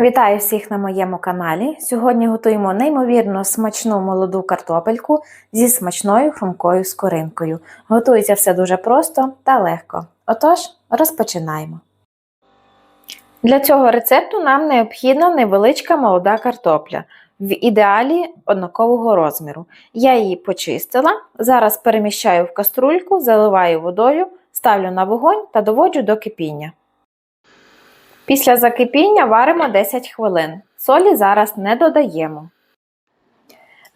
Вітаю всіх на моєму каналі. Сьогодні готуємо неймовірно смачну молоду картопельку зі смачною хрумкою скоринкою. Готується все дуже просто та легко. Отож, розпочинаємо. Для цього рецепту нам необхідна невеличка молода картопля, в ідеалі однакового розміру. Я її почистила, зараз переміщаю в каструльку, заливаю водою, ставлю на вогонь та доводжу до кипіння. Після закипіння варимо 10 хвилин. Солі зараз не додаємо.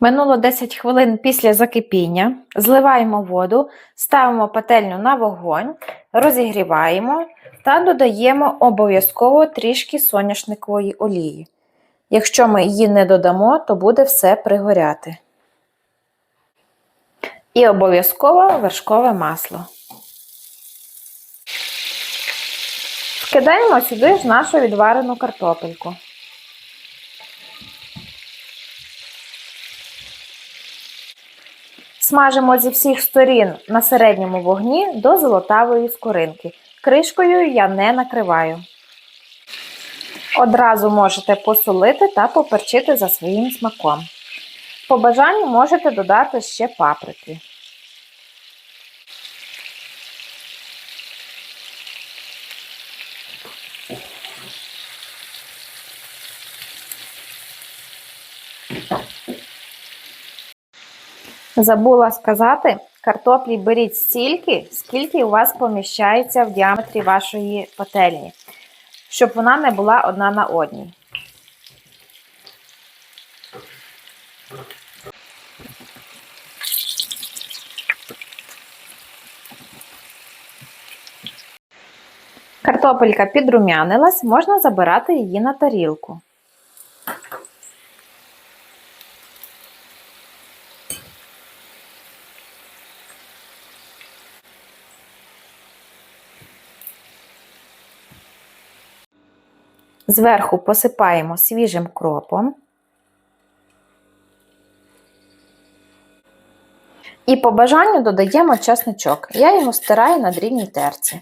Минуло 10 хвилин після закипіння. Зливаємо воду, ставимо пательню на вогонь, розігріваємо та додаємо обов'язково трішки соняшникової олії. Якщо ми її не додамо, то буде все пригоряти. І обов'язково вершкове масло. Кидаємо сюди ж нашу відварену картопельку. Смажимо зі всіх сторін на середньому вогні до золотавої скоринки. Кришкою я не накриваю. Одразу можете посолити та поперчити за своїм смаком. По бажанню можете додати ще паприки. Забула сказати, картоплі беріть стільки, скільки у вас поміщається в діаметрі вашої пательні, щоб вона не була одна на одній. Картопелька підрумянилась, можна забирати її на тарілку. Зверху посипаємо свіжим кропом. І по бажанню додаємо часничок. Я його стираю на дрібній терці.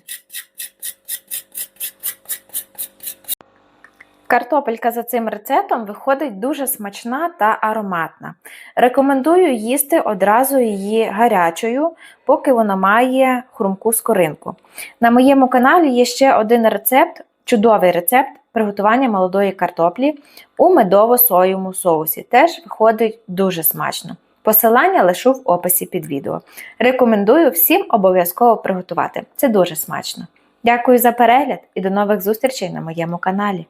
Картопелька за цим рецептом виходить дуже смачна та ароматна. Рекомендую їсти одразу її гарячою, поки вона має хрумку скоринку. На моєму каналі є ще один рецепт, чудовий рецепт приготування молодої картоплі у медово-соєвому соусі. Теж виходить дуже смачно. Посилання лишу в описі під відео. Рекомендую всім обов'язково приготувати. Це дуже смачно. Дякую за перегляд і до нових зустрічей на моєму каналі.